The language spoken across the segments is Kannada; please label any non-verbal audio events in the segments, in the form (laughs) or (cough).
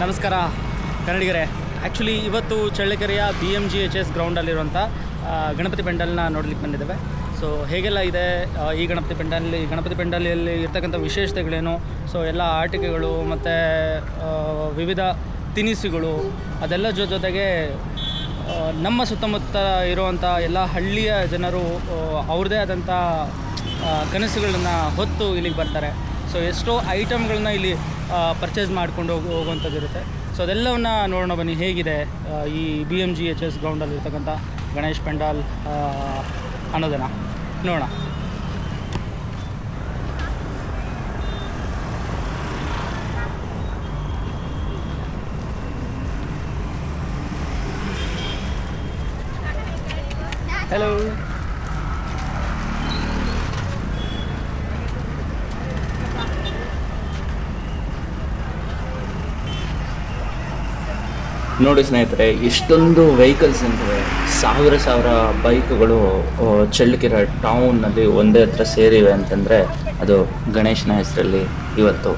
ನಮಸ್ಕಾರ, ಕನ್ನಡಿಗರೇ. ಆ್ಯಕ್ಚುಲಿ ಇವತ್ತು ಚಳ್ಳಕೆರೆಯ B M G H S ಗ್ರೌಂಡಲ್ಲಿರುವಂಥ Ganapati ಪೆಂಡಲ್ನ ನೋಡ್ಲಿಕ್ಕೆ ಬಂದಿದ್ದೇವೆ. ಸೊ ಹೇಗೆಲ್ಲ ಇದೆ ಈ ಗಣಪತಿ ಪೆಂಡಲ್ಲಿ ಗಣಪತಿ ಪೆಂಡಲಿಯಲ್ಲಿ ಇರ್ತಕ್ಕಂಥ ವಿಶೇಷತೆಗಳೇನು? ಸೊ ಎಲ್ಲ ಆಟಿಕೆಗಳು ಮತ್ತು ವಿವಿಧ ತಿನಿಸುಗಳು, ಅದೆಲ್ಲ ಜೊ, ಜೊತೆಗೆ ನಮ್ಮ ಸುತ್ತಮುತ್ತ ಇರುವಂಥ ಎಲ್ಲ ಹಳ್ಳಿಯ ಜನರು ಅವ್ರದೇ ಅವ್ರದ್ದೇ ಆದಂಥ ಕನಸುಗಳನ್ನು ಹೊತ್ತು ಇಲ್ಲಿಗೆ ಬರ್ತಾರೆ. ಸೊ ಎಷ್ಟೋ ಐಟಮ್ಗಳನ್ನ ಇಲ್ಲಿ ಪರ್ಚೇಸ್ ಮಾಡ್ಕೊಂಡು ಹೋಗಿ, ಹೋಗುವಂಥದ್ದು ಇರುತ್ತೆ. ಸೊ ಅದೆಲ್ಲವನ್ನ ನೋಡೋಣ ಬನ್ನಿ, ಹೇಗಿದೆ ಈ B M G H S ಗ್ರೌಂಡಲ್ಲಿರ್ತಕ್ಕಂಥ Ganesh pandal ಅನ್ನೋದನ್ನು. ನೋಡೋಣ. ನೋಡಿ ಸ್ನೇಹಿತರೆ, ಇಷ್ಟೊಂದು ವೆಹಿಕಲ್ಸ್ ಅಂದರೆ ಸಾವಿರ ಸಾವಿರ ಬೈಕ್ಗಳು ಚಳ್ಳಕಿರ ಟೌನ್ನಲ್ಲಿ ಒಂದೇ ಹತ್ರ ಸೇರಿವೆ ಅಂತಂದರೆ ಅದು ಗಣೇಶನ ಹೆಸರಲ್ಲಿ ಇವತ್ತು.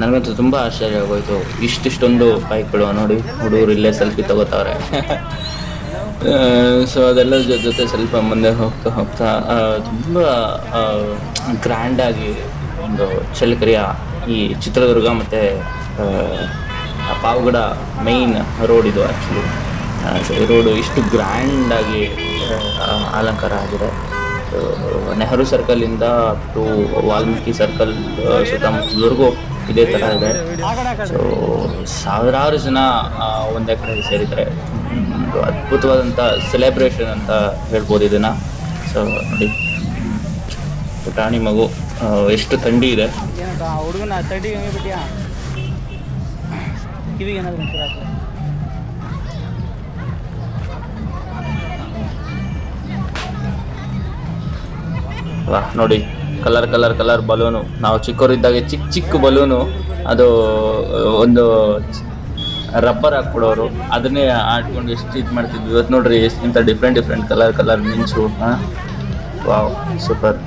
ನನಗಂತೂ ತುಂಬ ಆಶ್ಚರ್ಯ ಆಗೋಯ್ತು. ಇಷ್ಟಿಷ್ಟೊಂದು ಬೈಕ್ಗಳು ನೋಡಿ, ಹುಡುಗರು ಇಲ್ಲೇ ಸೆಲ್ಫಿ ತಗೋತಾವ್ರೆ. ಸೊ ಅದೆಲ್ಲ ಜೊತೆ ಸ್ವಲ್ಪ ಮುಂದೆ ಹೋಗ್ತಾ ಹೋಗ್ತಾ ತುಂಬ ಗ್ರ್ಯಾಂಡಾಗಿ ಒಂದು ಚಳ್ಳಕೆರೆಯ ಈ ಚಿತ್ರದುರ್ಗ ಮತ್ತು ಪಾವಗಡ ಮೈನ್ ರೋಡ್ ಇದು ಆ್ಯಕ್ಚುಲಿ ಸೊ ಈ ರೋಡು ಇಷ್ಟು ಗ್ರ್ಯಾಂಡಾಗಿ ಅಲಂಕಾರ ಆಗಿದೆ. ನೆಹರು ಸರ್ಕಲಿಂದ ಟು ವಾಲ್ಮೀಕಿ ಸರ್ಕಲ್ ಸುತ್ತಮುತ್ತಲವರೆಗೂ ಇದೇ ಥರ ಇದೆ. ಸೊ ಸಾವಿರಾರು ಜನ ಒಂದೇ ಕಡೆ ಸೇರಿದ್ದಾರೆ ಒಂದು ಅದ್ಭುತವಾದಂಥ ಸೆಲೆಬ್ರೇಷನ್ ಅಂತ ಹೇಳ್ಬೋದು ಇದನ್ನು ಸೊ ನೋಡಿ. ಪುಟಾಣಿ ಮಗು ಎಷ್ಟು ಥಂಡಿ ಇದೆ. ಕಿವಿಗೆ ಏನಾದರೂ ಒಂಚೂರು ಹಾಕು. ನೋಡಿ, ಕಲರ್ ಕಲರ್ ಕಲರ್ ಬಲೂನು ನಾವು ಚಿಕ್ಕವರಿದ್ದಾಗೆ ಚಿಕ್ಕ ಚಿಕ್ಕ ಬಲೂನು ಅದು, ಒಂದು ರಬ್ಬರ್ ಹಾಕ್ಬಿಡೋರು. ಅದನ್ನೇ ಆಡ್ಕೊಂಡು ಎಷ್ಟು ಇದು ಮಾಡ್ತಿದ್ವಿ. ಇವತ್ತು ನೋಡ್ರಿ, ಎಷ್ಟು ಇಂಥ ಡಿಫ್ರೆಂಟ್ ಡಿಫ್ರೆಂಟ್ ಕಲರ್ ಕಲರ್ ಮಿಂಚು ಹಾಂ? ವಾವ್ ಸೂಪರ್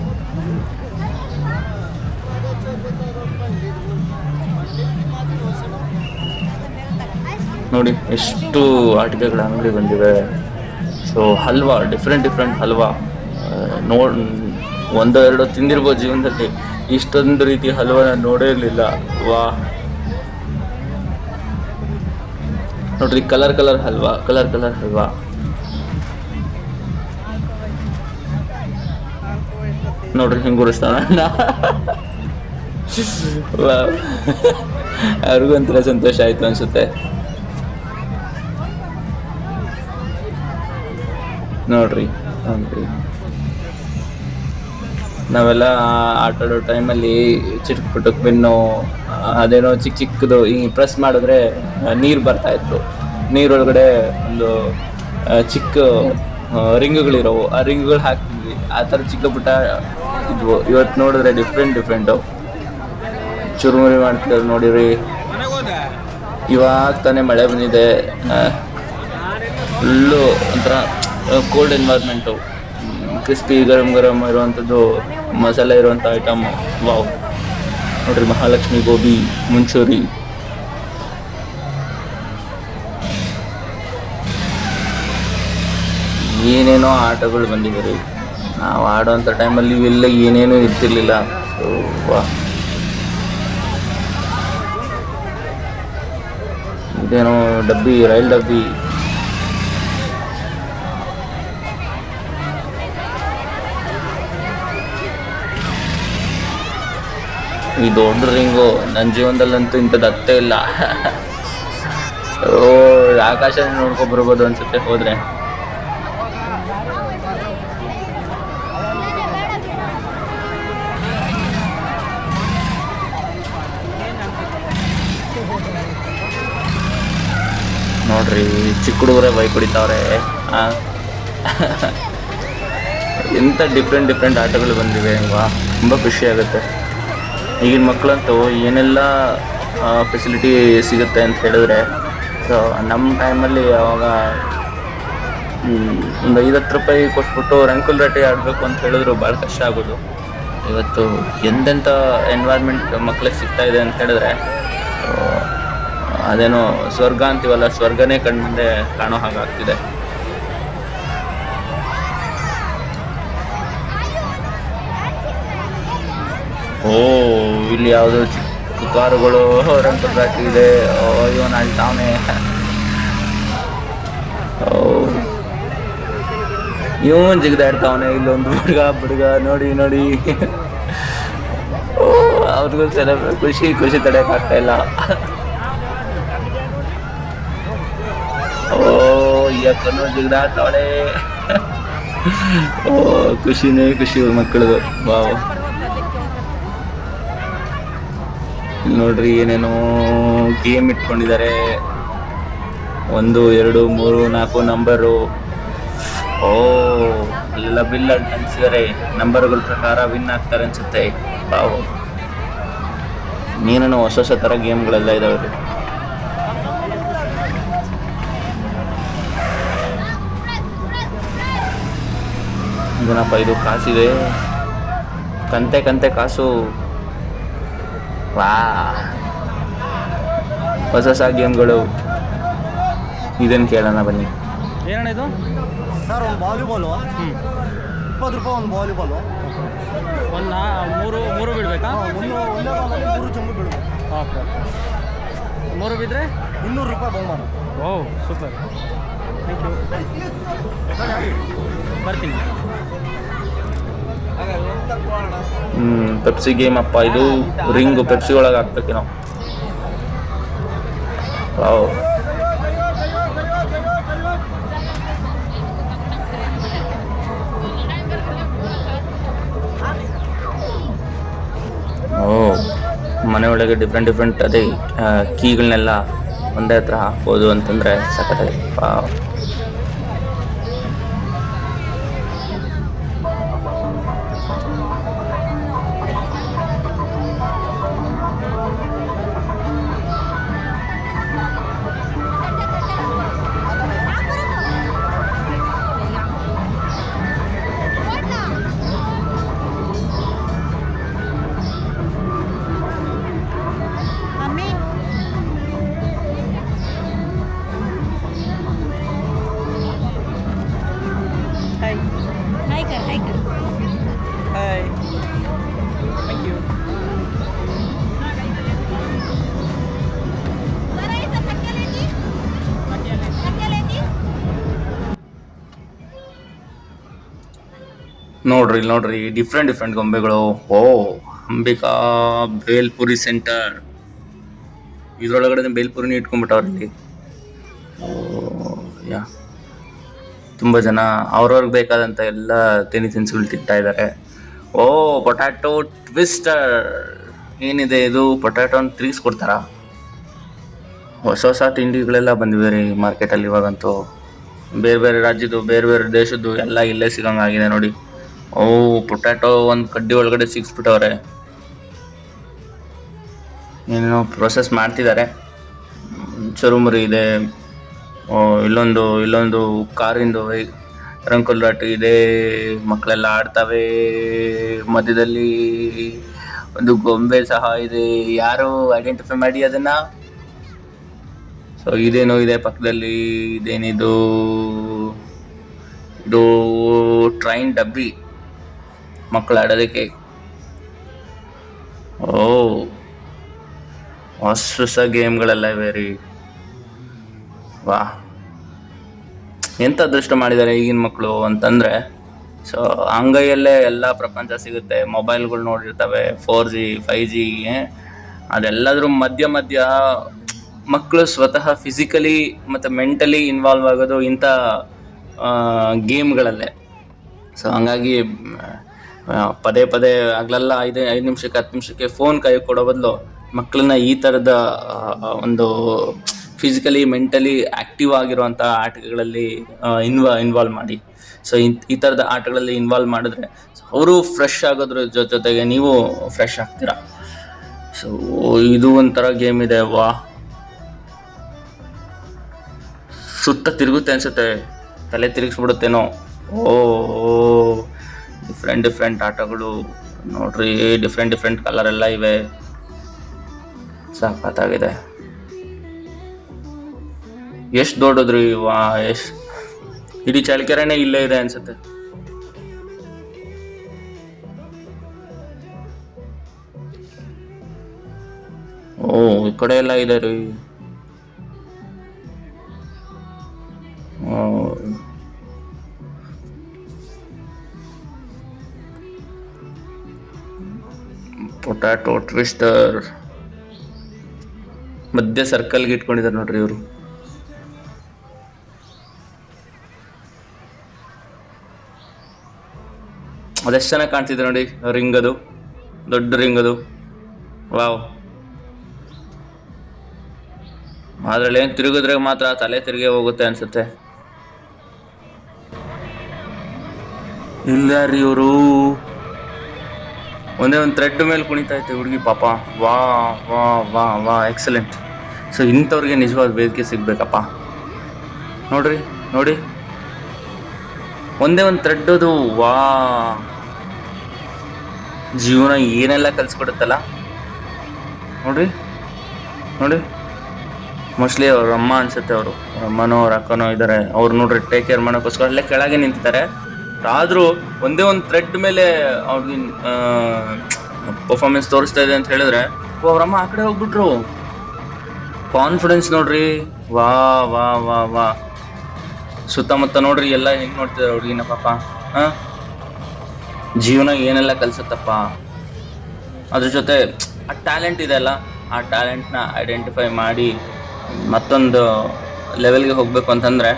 ನೋಡಿ, ಎಷ್ಟು ಆಟಿಕೆಗಳ ಅಂಗಡಿ ಬಂದಿವೆ. So halwa different different halwa. No ಒಂದೋ ಎರಡೋ ತಿಂದಿರ್ಬೋದು ಜೀವನದಲ್ಲಿ. ಇಷ್ಟೊಂದು ರೀತಿ ಹಲ್ವಾನ ನೋಡೇ ಇರಲಿಲ್ಲ. ವಾ. ನೋಡ್ರಿ colour colour halwa colour colour halwa. ನೋಡ್ರಿ, ಹೆಂಗ್ ಗುಡಿಸ್ತಾನ (laughs) (laughs) ಅವ್ರಿಗೂ ಒಂಥರ ಸಂತೋಷ ಆಯ್ತು ಅನ್ಸುತ್ತೆ. ನೋಡ್ರಿ. ನಾವೆಲ್ಲ ಆಟ ಆಡೋ ಟೈಮಲ್ಲಿ ಚಿಟಕ್ ಪುಟಕ್ ಬೆನ್ನು, ಅದೇನೋ ಚಿಕ್ಕ ಚಿಕ್ಕದು ಈ ಪ್ರೆಸ್ ಮಾಡಿದ್ರೆ ನೀರು ಬರ್ತಾ ಇತ್ತು. ನೀರೊಳಗಡೆ ಒಂದು ಚಿಕ್ಕ ರಿಂಗ್ಗಳಿರೋವು. ಆ ರಿಂಗ್ಗಳು ಹಾಕ್ತಿದ್ವಿ. ಆ ಥರ ಚಿಕ್ಕ ಪುಟ್ಟ ಇದ್ವು. ಇವತ್ತು ನೋಡಿದ್ರೆ ಡಿಫ್ರೆಂಟ್ ಡಿಫ್ರೆಂಟು ಚುರುಮುರಿ ಮಾಡ್ತಿದ್ರು ನೋಡಿರಿ. ಇವಾಗ ತಾನೇ ಮಳೆ ಬಂದಿದೆ. ಫುಲ್ಲು ಒಂಥರ ಕೋಲ್ಡ್ ಎನ್ವೈರ್ಮೆಂಟು ಕ್ರಿಸ್ಪಿ ಗರಂ ಗರಂ ಇರುವಂಥದ್ದು ಮಸಾಲೆ ಇರುವಂಥ ಐಟಮ್ ವಾವ್ ನೋಡ್ರಿ ಮಹಾಲಕ್ಷ್ಮಿ ಗೋಬಿ, ಮುಂಚೂರಿ. ಏನೇನೋ ಆಟಗಳು ಬಂದಿದ್ದಾರೆ ನಾವು ಆಡುವಂಥ ಟೈಮಲ್ಲಿ ಇವೆಲ್ಲ ಏನೇನೂ ಇರ್ತಿರ್ಲಿಲ್ಲ. ಇದೇನೋ ಡಬ್ಬಿ, ರೈಲ್ ಡಬ್ಬಿ. ಈ ದೊಡ್ಡ ರಿಂಗು ನನ್ನ ಜೀವನದಲ್ಲಂತೂ ಇಂಥದ್ದು ಹತ್ತೇ ಇಲ್ಲ. ಓ ಆಕಾಶ ನೋಡ್ಕೊ ಬರ್ಬೋದು ಅನ್ಸುತ್ತೆ ಹೋದ್ರೆ. ನೋಡ್ರಿ, ಚಿಕ್ಕ ಹುಡುಗರೇ ಬೈಕ್ ಕುಡಿತಾವ್ರೆ. ಎಂಥ ಡಿಫ್ರೆಂಟ್ ಡಿಫ್ರೆಂಟ್ ಆಟಗಳು ಬಂದಿವೆ ಅಲ್ವಾ ತುಂಬ ಖುಷಿ ಆಗುತ್ತೆ. ಈಗಿನ ಮಕ್ಕಳಂತೂ ಏನೆಲ್ಲ ಫೆಸಿಲಿಟಿ ಸಿಗುತ್ತೆ ಅಂತ ಹೇಳಿದ್ರೆ ಸೊ ನಮ್ಮ ಟೈಮಲ್ಲಿ ಅವಾಗ ಒಂದು ಐವತ್ತು ರೂಪಾಯಿ ಕೊಟ್ಬಿಟ್ಟು ರಂಕುಲ್ ರಟ್ಟಿ ಆಡಬೇಕು ಅಂತ ಹೇಳಿದ್ರು ಭಾಳ ಕಷ್ಟ ಆಗೋದು. ಇವತ್ತು ಎಂತೆಂಥ ಎನ್ವೈರ್ಮೆಂಟ್ ಮಕ್ಕಳಿಗೆ ಸಿಗ್ತಾ ಇದೆ ಅಂತ ಹೇಳಿದ್ರೆ ಅದೇನೋ ಸ್ವರ್ಗ ಅಂತೀವಲ್ಲ, ಸ್ವರ್ಗನೇ ಕಣ್ಮುಂದೆ ಕಾಣೋ ಹಾಗಾಗ್ತಿದೆ ಓ ಇಲ್ಲಿ ಯಾವುದೋ ಚಿಕ್ಕ ಕಾರುಗಳು ರಂಗ್ ಇದೆ. ಓ ತಾವನೆ ಇವನ್ ಜಿಗಿದಾಡ್ತಾವನೆ ಇಲ್ಲೊಂದು ಹುಡುಗ ಹುಡುಗ, ನೋಡಿ ನೋಡಿ. ಅವ್ರಿಗೂ ಸೆಲೆಬ್ರ ಖುಷಿ ಖುಷಿ ತಡೆಯೋಕ್ಕಾಗ್ತಾ ಇಲ್ಲ. ಓ ಯಾಕನ್ನು ಜಿಗಿದಾಡ್ತಾವಳೆ. ಓ, ಖುಷಿನೇ ಖುಷಿ ಮಕ್ಕಳದು ವಾವ್. ಇಲ್ಲಿ ನೋಡ್ರಿ ಏನೇನೋ ಗೇಮ್ ಇಟ್ಕೊಂಡಿದ್ದಾರೆ ಒಂದು, ಎರಡು, ಮೂರು, ನಾಲ್ಕು ನಂಬರು ಓ, ಅಲ್ಲೆಲ್ಲ ಬಿಲ್ ಅಂಟಿಸಿದ್ದಾರೆ ನಂಬರ್ಗಳ ಪ್ರಕಾರ ವಿನ್ ಆಗ್ತಾರೆ ಅನ್ಸುತ್ತೆ. ಬಾವು ನೀನೇನೋ ಹೊಸ ಹೊಸ ಥರ ಗೇಮ್ಗಳೆಲ್ಲ ಇದಾವೆ ಇದನ್ನಪ್ಪ, ಇದು ಕಾಸಿದೆ. ಕಂತೆ ಕಂತೆ ಕಾಸು. ವಾ ಹೊಸ ಹೊಸ ಗೇಮ್ಗಳು. ಇದನ್ನು ಕೇಳೋಣ ಬನ್ನಿ. ಏನಣ್ಣ ಇದು? ಸರ್ ಒಂದು ವಾಲಿಬಾಲು. ಹ್ಞೂ ಇಪ್ಪತ್ತು ರೂಪಾಯಿ ಒಂದು ವಾಲಿಬಾಲು. ಒಂದು? ನಾ ಮೂರು ಮೂರು ಬಿಡಬೇಕಾ? ಒಂದು ಒಂದೇ ಬಾಲಲ್ಲಿ ಮೂರು ಚಂಬು ಬಿಡಬೇಕು. ಓಕೆ. ಮೂರು ಬಿದ್ದರೆ ಇನ್ನೂರು ರೂಪಾಯಿ ಬಹುಮಾನ. Oh super. ಥ್ಯಾಂಕ್ ಯು ಬರ್ತೀನಿ. ಹ್ಮ್ ಪೆಪ್ಸಿ ಗೇಮ್ ಅಪ್ಪ, ಇದು ರಿಂಗ್ ಪೆಪ್ಸಿ ಒಳಗೆ ಹಾಕ್ತಕ್ಕೆ ನಾವು. ಮನೆ ಒಳಗೆ ಡಿಫ್ರೆಂಟ್ ಡಿಫ್ರೆಂಟ್ ಅದೇ ಕೀಗಳನ್ನೆಲ್ಲ ಒಂದೇ ಹತ್ರ ಹಾಕ್ಬೋದು ಅಂತಂದ್ರೆ ಸಖತ್ತಾಗಿ ನೋಡ್ರಿ ಇಲ್ಲಿ ನೋಡ್ರಿ ಡಿಫ್ರೆಂಟ್ ಡಿಫ್ರೆಂಟ್ ಗೊಂಬೆಗಳು. ಓ, ಅಂಬಿಕಾ ಬೇಲ್ಪುರಿ ಸೆಂಟರ್ ಇದ್ರೊಳಗಡೆ ಬೇಲ್ಪುರಿನ ಇಟ್ಕೊಂಡ್ಬಿಟ್ಟವ್ರ ಇಲ್ಲಿ. ಓ, ಯಾ. ತುಂಬ ಜನ ಅವ್ರವ್ರಿಗೆ ಬೇಕಾದಂಥ ಎಲ್ಲ ತಿನಿ ತಿನಿಸುಗಳು ತಿಂತಾ ಇದ್ದಾರೆ ಓ, ಪೊಟ್ಯಾಟೊ ಟ್ವಿಸ್ಟರ್ ಏನಿದೆ ಇದು? ಪೊಟ್ಯಾಟೋನ ತಿರುಗಿಸ್ಕೊಡ್ತಾರಾ? ಹೊಸ ಹೊಸ ತಿಂಡಿಗಳೆಲ್ಲ ಬಂದಿವೆ ರೀ ಮಾರ್ಕೆಟಲ್ಲಿ ಇವಾಗಂತೂ. ಬೇರೆ ಬೇರೆ ರಾಜ್ಯದ್ದು ಬೇರೆ ಬೇರೆ ದೇಶದ್ದು ಎಲ್ಲ ಇಲ್ಲೇ ಸಿಗಂಗಾಗಿದೆ ನೋಡಿ. ಓ, ಪೊಟ್ಯಾಟೊ ಒಂದು ಕಡ್ಡಿ ಒಳಗಡೆ ಸಿಕ್ಸ್ಬಿಟ್ಟವ್ರೆ ಏನೇನೋ ಪ್ರೊಸೆಸ್ ಮಾಡ್ತಿದ್ದಾರೆ ಚುರುಮುರಿ ಇದೆ. ಇಲ್ಲೊಂದು ಇಲ್ಲೊಂದು ಕಾರಿಂದು ರಂಕಲ್ ರಾಟ್ ಇದೆ. ಮಕ್ಕಳೆಲ್ಲ ಆಡ್ತವೆ. ಮಧ್ಯದಲ್ಲಿ ಒಂದು ಗೊಂಬೆ ಸಹ ಇದೆ. ಯಾರು ಐಡೆಂಟಿಫೈ ಮಾಡಿ ಅದನ್ನ? ಸೊ ಇದೇನೋ ಇದೆ ಪಕ್ಕದಲ್ಲಿ. ಇದೇನಿದು? ಇದು ಟ್ರೈನ್ ಡಬ್ಬಿ. ಮಕ್ಕಳು ಆಡೋದಕ್ಕೆ. ಓ ಹೊಸ ಹೊಸ ಗೇಮ್ಗಳೆಲ್ಲ ಇವೆ ರೀ. ವಾ. ಎಂಥ ಅದೃಷ್ಟ ಮಾಡಿದ್ದಾರೆ ಈಗಿನ ಮಕ್ಕಳು ಅಂತಂದರೆ, ಸೊ ಅಂಗೈಯಲ್ಲೇ ಎಲ್ಲ ಪ್ರಪಂಚ ಸಿಗುತ್ತೆ. ಮೊಬೈಲ್ಗಳು ನೋಡಿರ್ತವೆ ಫೋರ್ ಜಿ ಫೈವ್ ಜಿ ಅದೆಲ್ಲದ್ರ ಮಧ್ಯ ಮಧ್ಯ ಮಕ್ಕಳು ಸ್ವತಃ ಫಿಸಿಕಲಿ ಮತ್ತು ಮೆಂಟಲಿ ಇನ್ವಾಲ್ವ್ ಆಗೋದು ಇಂಥ ಗೇಮ್ಗಳಲ್ಲೇ. ಸೊ ಹಂಗಾಗಿ ಪದೇ ಪದೇ ಆಗ್ಲೆಲ್ಲ ಐದು ಐದು ನಿಮಿಷಕ್ಕೆ, ಹತ್ತು ನಿಮಿಷಕ್ಕೆ ಫೋನ್ ಕೈ ಕೊಡೋ ಬದಲು ಮಕ್ಕಳನ್ನ ಈ ಥರದ ಒಂದು ಫಿಸಿಕಲಿ ಮೆಂಟಲಿ ಆ್ಯಕ್ಟಿವ್ ಆಗಿರುವಂಥ ಆಟಗಳಲ್ಲಿ ಇನ್ವಾ ಇನ್ವಾಲ್ವ್ ಮಾಡಿ. ಸೊ ಈ ಥರದ ಆಟಗಳಲ್ಲಿ ಇನ್ವಾಲ್ವ್ ಮಾಡಿದ್ರೆ ಅವರು ಫ್ರೆಶ್ ಆಗೋದ್ರ ಜೊತೆಗೆ ನೀವು ಫ್ರೆಶ್ ಆಗ್ತೀರಾ. ಸೊ ಇದು ಒಂಥರ ಗೇಮ್ ಇದೆ, ವಾ. ಸುತ್ತ ತಿರುಗುತ್ತೆ ಅನ್ಸುತ್ತೆ. ತಲೆ ತಿರುಗಿಸ್ಬಿಡುತ್ತೇನೋ. ಓ. ಡಿಫ್ರೆಂಟ್ ಡಿಫ್ರೆಂಟ್ ಆಟೋಗಳು. ನೋಡ್ರಿ ಡಿಫ್ರೆಂಟ್ ಡಿಫ್ರೆಂಟ್ ಕಲರ್ ಎಲ್ಲ ಇವೆ. ಸಾಕಾಗಿದೆ ಎಷ್ಟು ದೊಡ್ಡದ್ರಿ ವಾ ಎಷ್ಟು? ಇಡೀ ಚಳ್ಳಕೆರೆನೇ ಇಲ್ಲೇ ಇದೆ ಅನ್ಸುತ್ತೆ. ಓ, ಈ ಕಡೆ ಎಲ್ಲ ಇದೆ ರೀ. ಪೊಟ್ಯಾಟೊ ಟ್ವಿಸ್ಟರ್ ಮಧ್ಯ ಸರ್ಕಲ್ಗೆ ಇಟ್ಕೊಂಡಿದ್ದಾರೆ ನೋಡ್ರಿ ಇವರು. ಅದೆಷ್ಟು ಚೆನ್ನಾಗಿ ಕಾಣ್ತಿದೆ ನೋಡಿ ರಿಂಗ್ ಅದು. ದೊಡ್ಡ ರಿಂಗ್ ಅದು. ವಾವ್ ಅದ್ರಲ್ಲಿ ಏನು ತಿರುಗಿದ್ರೆ ಮಾತ್ರ ತಲೆ ತಿರುಗೇ ಹೋಗುತ್ತೆ ಅನ್ಸುತ್ತೆ. ಇಲ್ಲ ರೀ ಇವರು. ಒಂದೇ ಒಂದು ಥ್ರೆಡ್ ಮೇಲೆ ಕುಣಿತಾ ಐತೆ ಹುಡುಗಿ, ಪಾಪ. ವಾ ವಾ ವಾ ವಾ ಎಕ್ಸಲೆಂಟ್ ಸೊ ಇಂಥವ್ರಿಗೆ ನಿಜವಾದ ವೇದಿಕೆ ಸಿಗಬೇಕಪ್ಪ. ನೋಡ್ರಿ, ನೋಡಿ. ಒಂದೇ ಒಂದು ಥ್ರೆಡ್ ಅದು, ವಾ. ಜೀವನ ಏನೆಲ್ಲ ಕಲಿಸ್ಕೊಡುತ್ತಲ್ಲ. ನೋಡ್ರಿ, ನೋಡಿ. ಮೋಸ್ಟ್ಲಿ ಅವ್ರ ಅಮ್ಮ ಅನ್ಸುತ್ತೆ ಅವರು. ಅವ್ರ ಅಮ್ಮನೋ ಅವ್ರ ಅಕ್ಕನೋ ಇದ್ದಾರೆ ಅವ್ರು ನೋಡ್ರಿ ಟೇಕ್ ಕೇರ್ ಮಾಡೋಕ್ಕೋಸ್ಕರ ಅಲ್ಲೇ ಕೆಳಗೆ ನಿಂತಿದ್ದಾರೆ. ಆದರೂ ಒಂದೇ ಒಂದು ಥ್ರೆಡ್ ಮೇಲೆ ಅವ್ರಿಗೆ ಪರ್ಫಾರ್ಮೆನ್ಸ್ ತೋರಿಸ್ತಾ ಇದೆ ಅಂತ ಹೇಳಿದ್ರೆ ಓ, ಅವ್ರ ಆ ಕಡೆ ಹೋಗ್ಬಿಟ್ರು. ಕಾನ್ಫಿಡೆನ್ಸ್ ನೋಡ್ರಿ. ವಾ ವಾ ವಾ ವಾ. ಸುತ್ತಮುತ್ತ ನೋಡ್ರಿ ಎಲ್ಲ ಹೆಂಗೆ ನೋಡ್ತಿದ್ದಾರೆ ಹುಡುಗಿನ ಪಾಪ. ಹಾಂ ಜೀವನ ಏನೆಲ್ಲ ಕಲಿಸುತ್ತಪ್ಪ. ಅದ್ರ ಜೊತೆ ಆ ಟ್ಯಾಲೆಂಟ್ ಇದೆ ಅಲ್ಲ ಆ ಟ್ಯಾಲೆಂಟ್ನ ಐಡೆಂಟಿಫೈ ಮಾಡಿ ಮತ್ತೊಂದು ಲೆವೆಲ್ಗೆ ಹೋಗಬೇಕು ಅಂತಂದರೆ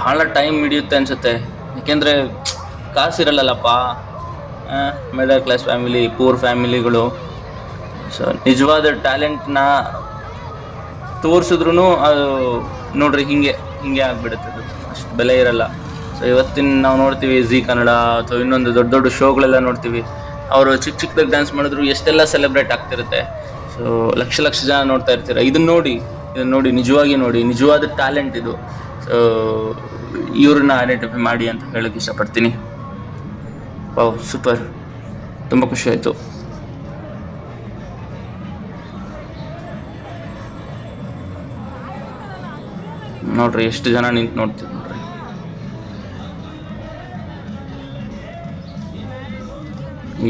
ಭಾಳ ಟೈಮ್ ಹಿಡಿಯುತ್ತೆ ಅನಿಸುತ್ತೆ. ಏಕೆಂದರೆ ಕಾಸಿರಲ್ಲಲ್ಲಪ್ಪ ಮಿಡಲ್ ಕ್ಲಾಸ್ ಫ್ಯಾಮಿಲಿ ಪೂರ್ ಫ್ಯಾಮಿಲಿಗಳು ಸೊ ನಿಜವಾದ ಟ್ಯಾಲೆಂಟ್ನ ತೋರಿಸಿದ್ರು ಅದು ನೋಡ್ರಿ ಹಿಂಗೆ ಹಿಂಗೆ ಆಗಿಬಿಡುತ್ತೆ ಅದು ಅಷ್ಟು ಬೆಲೆ ಇರಲ್ಲ. ಸೊ ಇವತ್ತಿನ ನಾವು ನೋಡ್ತೀವಿ ಜಿ ಕನ್ನಡ ಅಥವಾ ಇನ್ನೊಂದು ದೊಡ್ಡ ದೊಡ್ಡ ಶೋಗಳೆಲ್ಲ ನೋಡ್ತೀವಿ. ಅವರು ಚಿಕ್ಕ ಚಿಕ್ಕದಾಗಿ ಡ್ಯಾನ್ಸ್ ಮಾಡಿದ್ರು, ಎಷ್ಟೆಲ್ಲ ಸೆಲೆಬ್ರೇಟ್ ಆಗ್ತಿರುತ್ತೆ. ಸೊ ಲಕ್ಷ ಲಕ್ಷ ಜನ ನೋಡ್ತಾ ಇರ್ತೀರ. ಇದನ್ನ ನೋಡಿ ಇದನ್ನ ನೋಡಿ, ನಿಜವಾಗಿ ನೋಡಿ, ನಿಜವಾದ ಟ್ಯಾಲೆಂಟ್ ಇದು. ಸೊ ಇವ್ರನ್ನ ಐಡೆಂಟಿಫೈ ಮಾಡಿ ಅಂತ ಹೇಳಕ್ಕೆ ಇಷ್ಟಪಡ್ತೀನಿ. ವಾವ್ ಸೂಪರ್ ತುಂಬ ಖುಷಿ ಆಯಿತು. ನೋಡ್ರಿ, ಎಷ್ಟು ಜನ ನಿಂತು ನೋಡ್ತೀವಿ ನೋಡ್ರಿ.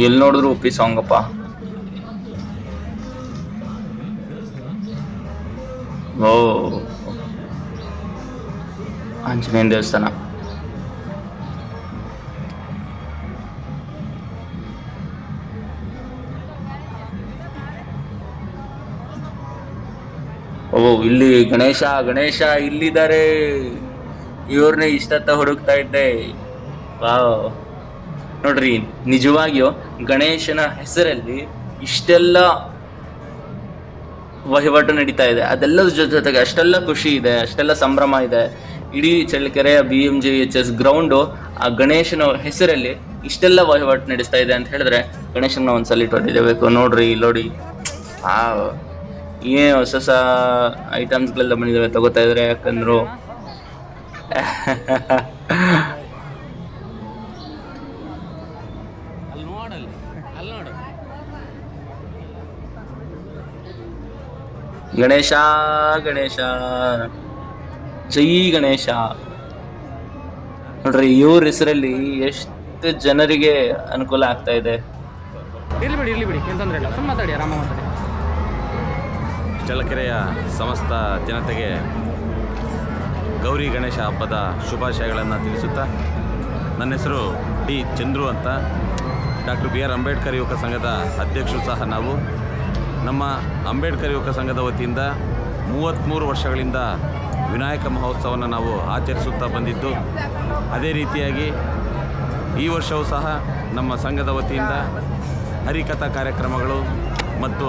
ಎಲ್ಲಿ ನೋಡಿದ್ರು ಉಪ್ಪಿ ಸಾಂಗಪ್ಪ? ಓ ಆಂಜನೇಯನ ದೇವಸ್ಥಾನ. ಓ, ಇಲ್ಲಿ ಗಣೇಶ ಗಣೇಶ ಇಲ್ಲಿದ್ದಾರೆ. ಇವ್ರನ್ನೇ ಇಷ್ಟತ್ತ ಹುಡುಕ್ತಾ ಇದ್ದೆ. ವಾವ್. ನೋಡ್ರಿ, ನಿಜವಾಗಿಯೂ ಗಣೇಶನ ಹೆಸರಲ್ಲಿ ಇಷ್ಟೆಲ್ಲ ವಹಿವಾಟು ನಡೀತಾ ಇದೆ. ಅದೆಲ್ಲದ ಜೊತೆ ಜೊತೆಗೆ ಅಷ್ಟೆಲ್ಲ ಖುಷಿ ಇದೆ, ಅಷ್ಟೆಲ್ಲ ಸಂಭ್ರಮ ಇದೆ. ಇಡೀ Challakere B M G H S ground ಆ ಗಣೇಶನ ಹೆಸರಲ್ಲಿ ಇಷ್ಟೆಲ್ಲ ವಹಿವಾಟು ನಡೆಸ್ತಾ ಇದೆ ಅಂತ ಹೇಳಿದ್ರೆ ಗಣೇಶನ ಒಂದ್ಸಲ ಇಟ್ಕೊಂಡಿದ್ದೇಬೇಕು ನೋಡ್ರಿ ನೋಡಿ ಆ ಏನ್ ಹೊಸ ಹೊಸ ಐಟಮ್ಸ್ಗಳೆಲ್ಲ ಬಂದಿದ್ದಾವೆ ತಗೋತಾ ಇದ್ರೆ ಯಾಕಂದ್ರು. ಗಣೇಶ ಗಣೇಶ. ಜೈ ಗಣೇಶ. ನೋಡ್ರಿ ಇವ್ರ ಹೆಸರಲ್ಲಿ ಎಷ್ಟು ಜನರಿಗೆ ಅನುಕೂಲ ಆಗ್ತಾ ಇದೆ? ಇರ್ಲಿ ಬಿಡಿ ಇರ್ಲಿ ಬಿಡಿ ಏನು ತೊಂದರೆ ಇಲ್ಲ. ಸುಮ್ಮನೆ ಮಾತಾಡಿ ಆರಾಮ ಮಾತಾಡಿ. ಚಳ್ಳಕೆರೆಯ ಸಮಸ್ತ ಜನತೆಗೆ ಗೌರಿ ಗಣೇಶ ಹಬ್ಬದ ಶುಭಾಶಯಗಳನ್ನು ತಿಳಿಸುತ್ತಾ ನನ್ನ ಹೆಸರು ಡಿ ಚಂದ್ರು ಅಂತ. ಡಾಕ್ಟರ್ ಬಿ ಆರ್ ಅಂಬೇಡ್ಕರ್ ಯುವಕ ಸಂಘದ ಅಧ್ಯಕ್ಷರು ಸಹ ನಾವು. ನಮ್ಮ ಅಂಬೇಡ್ಕರ್ ಯುವಕ ಸಂಘದ ವತಿಯಿಂದ ಮೂವತ್ತ್ಮೂರು ವರ್ಷಗಳಿಂದ ವಿನಾಯಕ ಮಹೋತ್ಸವವನ್ನು ನಾವು ಆಚರಿಸುತ್ತಾ ಬಂದಿದ್ದು, ಅದೇ ರೀತಿಯಾಗಿ ಈ ವರ್ಷವೂ ಸಹ ನಮ್ಮ ಸಂಘದ ವತಿಯಿಂದ ಹರಿಕಥಾ ಕಾರ್ಯಕ್ರಮಗಳು ಮತ್ತು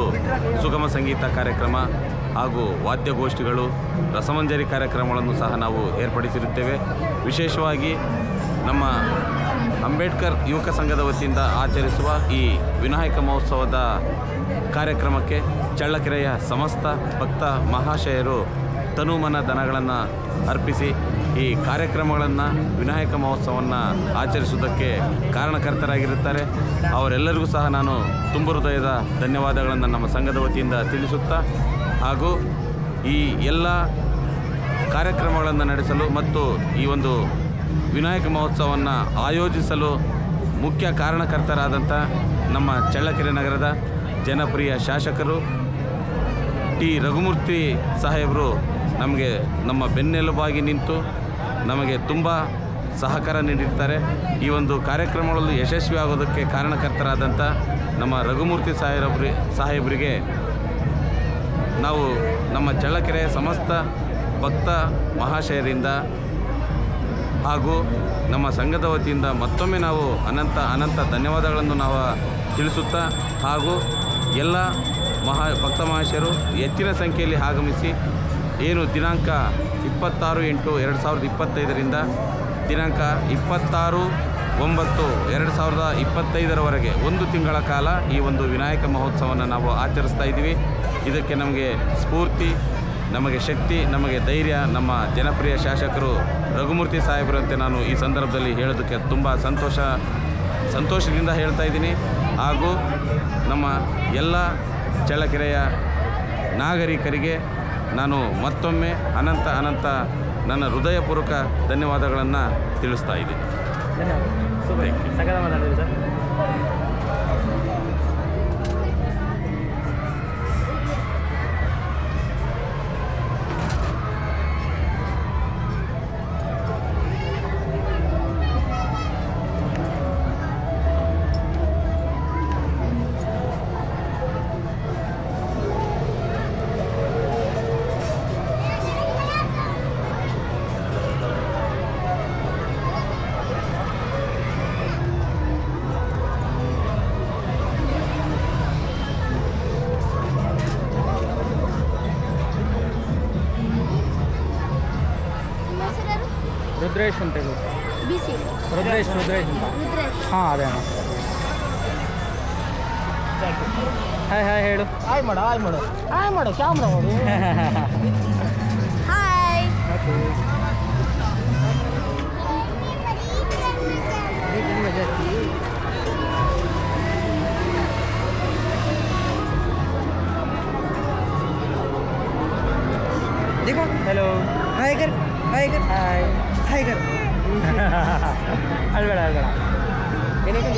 ಸುಗಮ ಸಂಗೀತ ಕಾರ್ಯಕ್ರಮ ಹಾಗೂ ವಾದ್ಯಗೋಷ್ಠಿಗಳು, ರಸಮಂಜರಿ ಕಾರ್ಯಕ್ರಮಗಳನ್ನು ಸಹ ನಾವು ಏರ್ಪಡಿಸಿರುತ್ತೇವೆ. ವಿಶೇಷವಾಗಿ ನಮ್ಮ ಅಂಬೇಡ್ಕರ್ ಯುವಕ ಸಂಘದ ವತಿಯಿಂದ ಆಚರಿಸುವ ಈ ವಿನಾಯಕ ಮಹೋತ್ಸವದ ಕಾರ್ಯಕ್ರಮಕ್ಕೆ ಚಳ್ಳಕೆರೆಯ ಸಮಸ್ತ ಭಕ್ತ ಮಹಾಶಯರು ತನುಮನ ದನಗಳನ್ನು ಅರ್ಪಿಸಿ ಈ ಕಾರ್ಯಕ್ರಮಗಳನ್ನು ವಿನಾಯಕ ಮಹೋತ್ಸವವನ್ನು ಆಚರಿಸುವುದಕ್ಕೆ ಕಾರಣಕರ್ತರಾಗಿರುತ್ತಾರೆ. ಅವರೆಲ್ಲರಿಗೂ ಸಹ ನಾನು ತುಂಬ ಹೃದಯದ ಧನ್ಯವಾದಗಳನ್ನು ನಮ್ಮ ಸಂಘದ ವತಿಯಿಂದ ತಿಳಿಸುತ್ತಾ ಹಾಗೂ ಈ ಎಲ್ಲ ಕಾರ್ಯಕ್ರಮಗಳನ್ನು ನಡೆಸಲು ಮತ್ತು ಈ ಒಂದು ವಿನಾಯಕ ಮಹೋತ್ಸವವನ್ನು ಆಯೋಜಿಸಲು ಮುಖ್ಯ ಕಾರಣಕರ್ತರಾದಂಥ ನಮ್ಮ ಚಳ್ಳಕೆರೆ ನಗರದ ಜನಪ್ರಿಯ ಶಾಸಕರು ಟಿ ರಘುಮೂರ್ತಿ ಸಾಹೇಬರು ನಮಗೆ ನಮ್ಮ ಬೆನ್ನೆಲುಬಾಗಿ ನಿಂತು ನಮಗೆ ತುಂಬ ಸಹಕಾರ ನೀಡಿರ್ತಾರೆ. ಈ ಒಂದು ಕಾರ್ಯಕ್ರಮಗಳಲ್ಲಿ ಯಶಸ್ವಿ ಆಗೋದಕ್ಕೆ ಕಾರಣಕರ್ತರಾದಂಥ ನಮ್ಮ ರಘುಮೂರ್ತಿ ಸಾಹೇಬ್ರಿ ಸಾಹೇಬರಿಗೆ ನಾವು ನಮ್ಮ ಚಳ್ಳಕೆರೆ ಸಮಸ್ತ ಭಕ್ತ ಮಹಾಶಯರಿಂದ ಹಾಗೂ ನಮ್ಮ ಸಂಘದ ವತಿಯಿಂದ ಮತ್ತೊಮ್ಮೆ ನಾವು ಅನಂತ ಅನಂತ ಧನ್ಯವಾದಗಳನ್ನು ನಾವು ತಿಳಿಸುತ್ತಾ ಹಾಗೂ ಎಲ್ಲ ಮಹಾ ಭಕ್ತ ಮಹಾಶಯರು ಹೆಚ್ಚಿನ ಸಂಖ್ಯೆಯಲ್ಲಿ ಆಗಮಿಸಿ ಏನು ದಿನಾಂಕ ಇಪ್ಪತ್ತಾರು ಎಂಟು ಎರಡು ಸಾವಿರದ ಇಪ್ಪತ್ತೈದರಿಂದ ದಿನಾಂಕ ಇಪ್ಪತ್ತಾರು ಒಂಬತ್ತು ಎರಡು ಸಾವಿರದ ಇಪ್ಪತ್ತೈದರವರೆಗೆ ಒಂದು ತಿಂಗಳ ಕಾಲ ಈ ಒಂದು ವಿನಾಯಕ ಮಹೋತ್ಸವವನ್ನು ನಾವು ಆಚರಿಸ್ತಾ ಇದ್ದೀವಿ. ಇದಕ್ಕೆ ನಮಗೆ ಸ್ಫೂರ್ತಿ, ನಮಗೆ ಶಕ್ತಿ, ನಮಗೆ ಧೈರ್ಯ ನಮ್ಮ ಜನಪ್ರಿಯ ಶಾಸಕರು ರಘುಮೂರ್ತಿ ಸಾಹೇಬರಂತೆ ನಾನು ಈ ಸಂದರ್ಭದಲ್ಲಿ ಹೇಳೋದಕ್ಕೆ ತುಂಬ ಸಂತೋಷ, ಸಂತೋಷದಿಂದ ಹೇಳ್ತಾ ಇದ್ದೀನಿ. ಹಾಗೂ ನಮ್ಮ ಎಲ್ಲ ಚಳ್ಳಕೆರೆಯ ನಾಗರಿಕರಿಗೆ ನಾನು ಮತ್ತೊಮ್ಮೆ ಅನಂತ ಅನಂತ ನನ್ನ ಹೃದಯಪೂರ್ವಕ ಧನ್ಯವಾದಗಳನ್ನು ತಿಳಿಸ್ತಾ ಇದ್ದೀನಿ. ರುದ್ರೇಶ್ ಅಂತ ಬಿಸಿ. ರುದ್ರೇಶ್ ರುದ್ರೇಶ್ ಅಂತ. ಹಾಂ ಅದೇ ಅಣ್ಣ. ಹಾಯ್ ಹಾಯ್ ಹೇಳು. ಹಾಯ್ ಮಾಡು ಹಾಯ್ ಮಾಡು ಹಾಯ್ ಮಾಡು ಕ್ಯಾಮ್ರಾ ಮಾಡು. இருக்கடா எனக்கு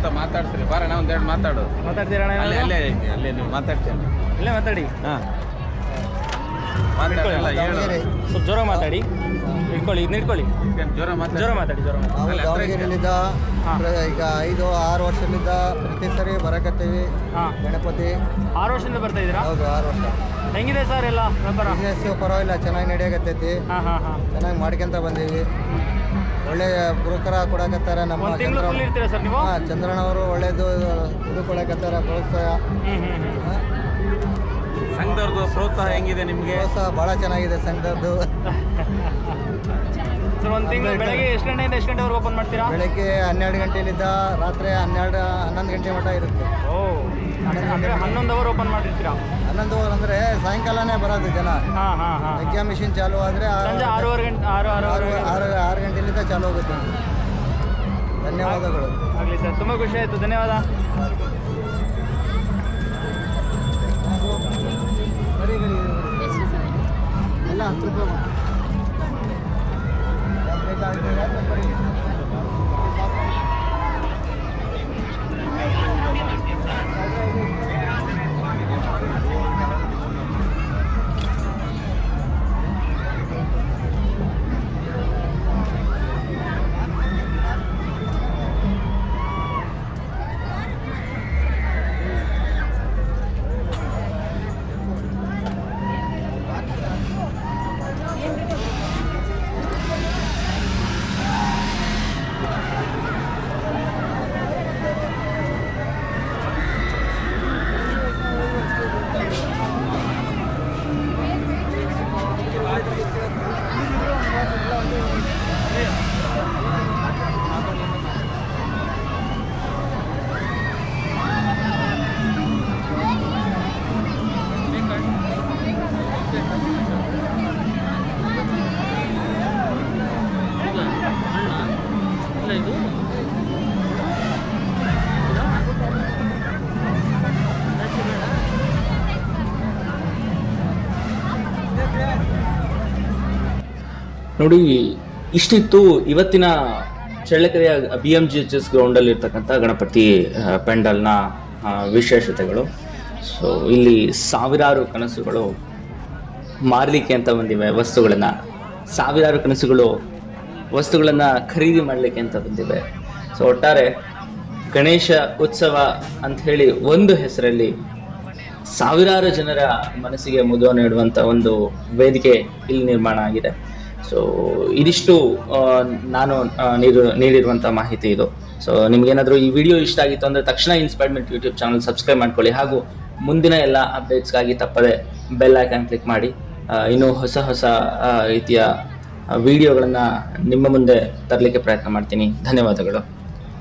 ಅಂತ ಮಾತಾಡ್ತೀರಿ ಬಾರಣ್ಣ ಒಂದೆರಡು ಮಾತಾಡು. ಮಾತಾಡ್ತೀರಣ್ಣ ಅಲ್ಲೇ ಏನಾದ್ರು? ಅಲ್ಲೇ ಅಲ್ಲೇ ನೀವು ಮಾತಾಡ್ತೇನೆ. ಇಲ್ಲೇ ಮಾತಾಡಿ. ಹಾಂ. ಮಾತಾಡಲ್ಲ ದಾವಣಗೆರೆ. ಹೇಳು. ಸ್ವಲ್ಪ ಜ್ವರ ಮಾತಾಡಿ. ಇಟ್ಕೊಳ್ಳಿ ಇದನ್ನ ಇಟ್ಕೊಳ್ಳಿ. ಜ್ವರ ಮಾತಾಡ ಜ್ವರ ಮಾತಾಡಿ ಜ್ವರ ಮಾತಾಡಿ. ನಾವು ಅಲ್ಲ, ಹತ್ರ ದಾವಣಗೆರೆಯಲ್ಲಿದ್ದ ಹಾ. ಪ್ರ- ಈಗ ಐದು ಆರು ವರ್ಷದಿಂದ ಪ್ರತಿ ಸರಿ ಬರಕತ್ತೀವಿ ಹಾಂ. ಗಣಪತಿ. ಆರು ವರ್ಷದಿಂದ ಬರ್ತಾ ಇದ್ದೀರಾ? ಹೌದು ಆರು ವರ್ಷ. ಹೆಂಗಿದೆ ಸರ್ ಎಲ್ಲ ವ್ಯಾಪಾರ? ಬಿಸ್ನೆಸ್ ಪರವಾಗಿಲ್ಲ ಚೆನ್ನಾಗಿ ನಡೆಯಕತ್ತೈತಿ. ಹಾಂ ಹಾಂ ಹಾಂ. ಚೆನ್ನಾಗಿ ಮಾಡ್ಕೊಂತ ಬಂದೀವಿ. ಒಳ್ಳೆ ಬ್ರೋಕರ ಕೊಡಕತ್ತಾರ ನಮ್ಮ ಒಂದು ತಿಂಗಳು ಚಂದ್ರ ಫುಲ್ ಇರ್ತೀರಾ ಸರ್ ನೀವು? ಹಾ ಚಂದ್ರಣ್ಣವರು ಒಳ್ಳೇದು ಇದು ಕೊಡಕತ್ತಾರ ಪ್ರೋತ್ಸಾಹ. ಸಂಘದವ್ರದ್ದು ಪ್ರೋತ್ಸಾಹ ಹೆಂಗಿದೆ ನಿಮಗೆ? ಪ್ರೋತ್ಸಾಹ ಭಾಳ ಚೆನ್ನಾಗಿದೆ ಸಂಘದ್ದು. (laughs) ಸರ್ ಒಂದು ತಿಂಗಳು ಬೆಳಗ್ಗೆ ಎಷ್ಟು ಗಂಟೆಯಿಂದ ಎಷ್ಟು ಗಂಟೆವರೆಗೆ ಓಪನ್ ಮಾಡ್ತೀರಾ? ಬೆಳಗ್ಗೆ ಹನ್ನೆರಡು ಗಂಟೆಲಿದ್ದ ರಾತ್ರಿ ಹನ್ನೆರಡು ಹನ್ನೊಂದು ಗಂಟೆ ಮಟ್ಟ ಇರುತ್ತೆ. ಓ ಹನ್ನೊಂದು ಅವರ್ ಓಪನ್ ಮಾಡಿರ್ತೀರಾ ಹನ್ನೊಂದು ಅಂದರೆ ಸಾಯಂಕಾಲನೇ ಬರೋದು ಜನ. ಹಾಂ ಹಾಂ ಹಾಂ. ಎಕ್ಸಾಮ್ ಮಿಷಿನ್ ಚಾಲು ಆದರೆ ಸಂಜೆ ಆರೂವರೆ ಗಂಟೆ ಆರು ಆರು ಆರು ಆರು ಆರು ಗಂಟೆಲಿಂದ ಚಾಲು ಹೋಗುತ್ತೆ. ಧನ್ಯವಾದಗಳು. ಆಗಲಿ ಸರ್ ತುಂಬ ಖುಷಿ ಆಯಿತು. ಧನ್ಯವಾದ. ಎಲ್ಲ ಹತ್ತು ರೂಪಾಯಿ ನೋಡಿ, ಇಷ್ಟಿತ್ತು ಇವತ್ತಿನ ಚಳ್ಳಕೆರೆಯ B M G H S ಗ್ರೌಂಡಲ್ಲಿ ಇರ್ತಕ್ಕಂಥ ಗಣಪತಿ ಪೆಂಡಲ್ನ ವಿಶೇಷತೆಗಳು. ಸೊ ಇಲ್ಲಿ ಸಾವಿರಾರು ಕನಸುಗಳು ಮಾರಲಿಕ್ಕೆ ಅಂತ ಬಂದಿವೆ ವಸ್ತುಗಳನ್ನು. ಸಾವಿರಾರು ಕನಸುಗಳು ವಸ್ತುಗಳನ್ನು ಖರೀದಿ ಮಾಡಲಿಕ್ಕೆ ಅಂತ ಬಂದಿವೆ. ಸೊ ಒಟ್ಟಾರೆ ಗಣೇಶ ಉತ್ಸವ ಅಂತ ಹೇಳಿ ಒಂದು ಹೆಸರಲ್ಲಿ ಸಾವಿರಾರು ಜನರ ಮನಸ್ಸಿಗೆ ಮುದುವ ನೀಡುವಂಥ ಒಂದು ವೇದಿಕೆ ಇಲ್ಲಿ ನಿರ್ಮಾಣ ಆಗಿದೆ. ಸೊ ಇದಿಷ್ಟು ನಾನು ನೀರು ನೀಡಿರುವಂಥ ಮಾಹಿತಿ ಇದು. ಸೊ ನಿಮ್ಗೇನಾದರೂ ಈ ವಿಡಿಯೋ ಇಷ್ಟ ಆಗಿತ್ತು ಅಂದರೆ ತಕ್ಷಣ ಇನ್ಸ್ಪೈರ್ಮೆಂಟ್ ಯೂಟ್ಯೂಬ್ ಚಾನಲ್ ಸಬ್ಸ್ಕ್ರೈಬ್ ಮಾಡ್ಕೊಳ್ಳಿ. ಹಾಗೂ ಮುಂದಿನ ಎಲ್ಲ ಅಪ್ಡೇಟ್ಸ್ಗಾಗಿ ತಪ್ಪದೆ ಬೆಲ್ ಐಕಾನ್ ಕ್ಲಿಕ್ ಮಾಡಿ. ಇನ್ನೂ ಹೊಸ ಹೊಸ ರೀತಿಯ ವಿಡಿಯೋಗಳನ್ನು ನಿಮ್ಮ ಮುಂದೆ ತರಲಿಕ್ಕೆ ಪ್ರಯತ್ನ ಮಾಡ್ತೀನಿ. ಧನ್ಯವಾದಗಳು.